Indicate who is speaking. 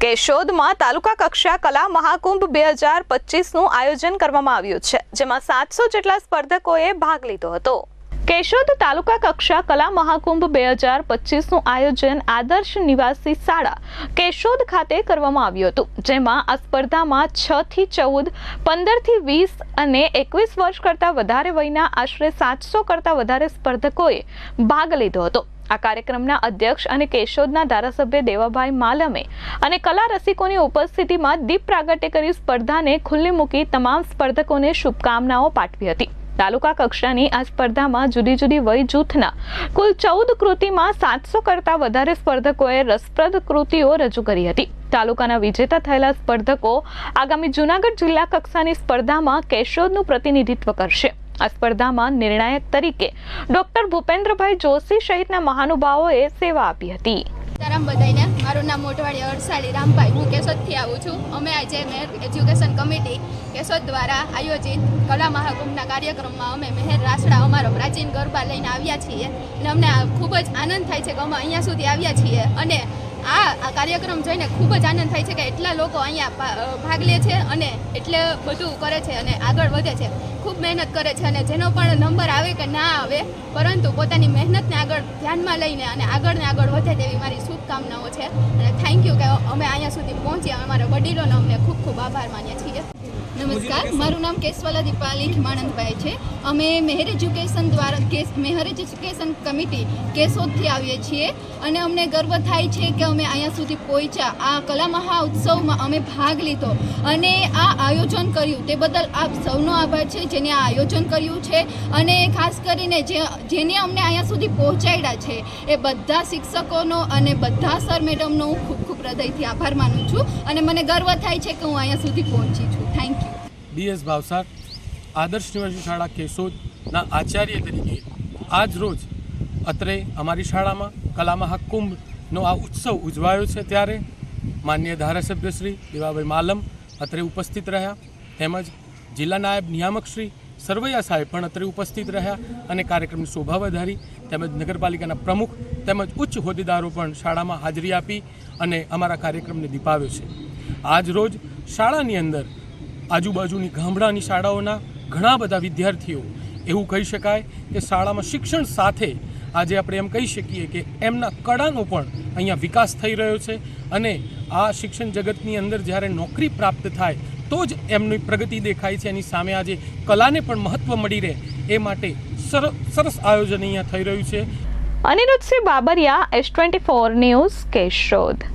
Speaker 1: કેશોદમાં તાલુકા કક્ષા કલા મહાકુંભ બે હજાર પચીસનું આયોજન કરવામાં આવ્યું છે, જેમાં સાતસો જેટલા સ્પર્ધકોએ ભાગ લીધો હતો. કેશોદ તાલુકા કક્ષા કલા મહાકુંભ બે હજાર પચીસનું આયોજન આદર્શ નિવાસી શાળા કેશોદ ખાતે કરવામાં આવ્યું હતું, જેમાં આ સ્પર્ધામાં છ થી ચૌદ, પંદરથી વીસ અને એકવીસ વર્ષ કરતાં વધારે વયના આશરે સાતસો કરતાં વધારે સ્પર્ધકોએ ભાગ લીધો હતો. આ કાર્યક્રમના અધ્યક્ષ અને કેશોદના ધારાસભ્ય દેવાભાઈ માલમે અને કલા રસિકોની ઉપસ્થિતિમાં દીપ પ્રાગટ્ય કરી સ્પર્ધાને ખુલ્લી મૂકી તમામ સ્પર્ધકોને શુભકામનાઓ પાઠવી હતી. તાલુકા કક્ષાની આ સ્પર્ધામાં જુદી જુદી વય જૂથના કુલ ચૌદ કૃતિમાં સાતસો કરતાં વધારે સ્પર્ધકોએ રસપ્રદ કૃતિઓ રજૂ કરી હતી. તાલુકાના વિજેતા થયેલા સ્પર્ધકો આગામી જૂનાગઢ જિલ્લા કક્ષાની સ્પર્ધામાં કેશોદનું પ્રતિનિધિત્વ કરશે. આ સ્પર્ધામાં નિર્ણાયક તરીકે ડોક્ટર ભૂપેન્દ્રભાઈ જોશી સહિતના મહાનુભાવોએ સેવા આપી હતી.
Speaker 2: સીતારામ બધાઈને મારું નામ મોટવાડી અરસાળી રામભાઈ. હું કેશોદથી આવું છું. અમે આજે મેર એજ્યુકેશન કમિટી કેશોદ દ્વારા આયોજિત કલા મહાકુંભના કાર્યક્રમમાં અમે મહેર રાસડા, અમારો પ્રાચીન ગરબા લઈને આવ્યા છીએ. અને અમને ખૂબ જ આનંદ થાય છે કે અમે અહીંયા સુધી આવ્યા છીએ. અને આ કાર્યક્રમ જોઈને ખૂબ જ આનંદ થાય છે કે એટલા લોકો અહીંયા ભાગ લે છે અને એટલે બધું કરે છે અને આગળ વધે છે. ખૂબ મહેનત કરે છે અને જેનો પણ નંબર આવે કે ના આવે, પરંતુ પોતાની મહેનતને આગળ ધ્યાનમાં લઈને અને આગળને આગળ વધે તેવી મારી શુભકામનાઓ છે. અને થેન્ક યુ કે અમે અહીંયા સુધી પહોંચ્યા. અમારા વડીલોનો અમને ખૂબ ખૂબ આભાર માનીએ છીએ. નમસ્કાર, મારું નામ કેશવાલા દીપાલી ખીમાનંદભાઈ છે. અમે મેહર એજ્યુકેશન દ્વારા કેસ, મેહર એજ્યુકેશન કમિટી કેશોદથી આવીએ છીએ અને અમને ગર્વ થાય છે કે અમે અહીંયા સુધી પહોંચ્યા. આ કલા મહાઉત્સવમાં અમે ભાગ લીધો અને આ આયોજન કર્યું. તે બદલ આપ સૌનો આભાર છે જેને આ આયોજન કર્યું છે અને ખાસ કરીને જે, જેને અમને અહીંયા સુધી પહોંચાડ્યા છે એ બધા શિક્ષકોનો અને બધા સર મેડમનો હું હૃદયથી આભાર માનું છું અને મને ગર્વ થાય છે કે હું અહીંયા સુધી પહોંચી છું. થેન્ક યુ
Speaker 3: ડીએસ ભાવસાર, આદર્શ નિવાસી શાળા કેશોદના આચાર્ય તરીકે આજ રોજ અત્રે અમારી શાળામાં કલા મહાકુંભનો આ ઉત્સવ ઉજવાયો છે ત્યારે માન્ય ધારાસભ્ય શ્રી દેવાભાઈ માલમ અત્રે ઉપસ્થિત રહ્યા. તેમજ જિલ્લા નાયબ નિયામક શ્રી સરવૈયા સાહેબ પણ અત્રે ઉપસ્થિત રહ્યા અને કાર્યક્રમની શોભા વધારી તેમજ નગરપાલિકાના પ્રમુખ તેમજ ઉચ્ચ હોદ્દેદારો પણ શાળામાં હાજરી આપી અને અમારા કાર્યક્રમને દીપાવ્યો છે. આજ રોજ શાળાની અંદર આજુબાજુની ગામડાની શાળાઓના ઘણા બધા વિદ્યાર્થીઓ, એવું કહી શકાય કે શાળામાં શિક્ષણ સાથે આજે આપણે એમ કહી શકીએ કે એમના કળાનો પણ અહીંયા વિકાસ થઈ રહ્યો છે અને આ શિક્ષણ જગતની અંદર જ્યારે નોકરી પ્રાપ્ત થાય તો જ એમની પ્રગતિ દેખાય છે. એની સામે આજે કલાને પણ મહત્ત્વ મળી રહે એ માટે સર, સરસ આયોજન અહીંયા થઈ રહ્યું છે.
Speaker 1: Aniruddhsinh Babariya S twenty four news Keshod.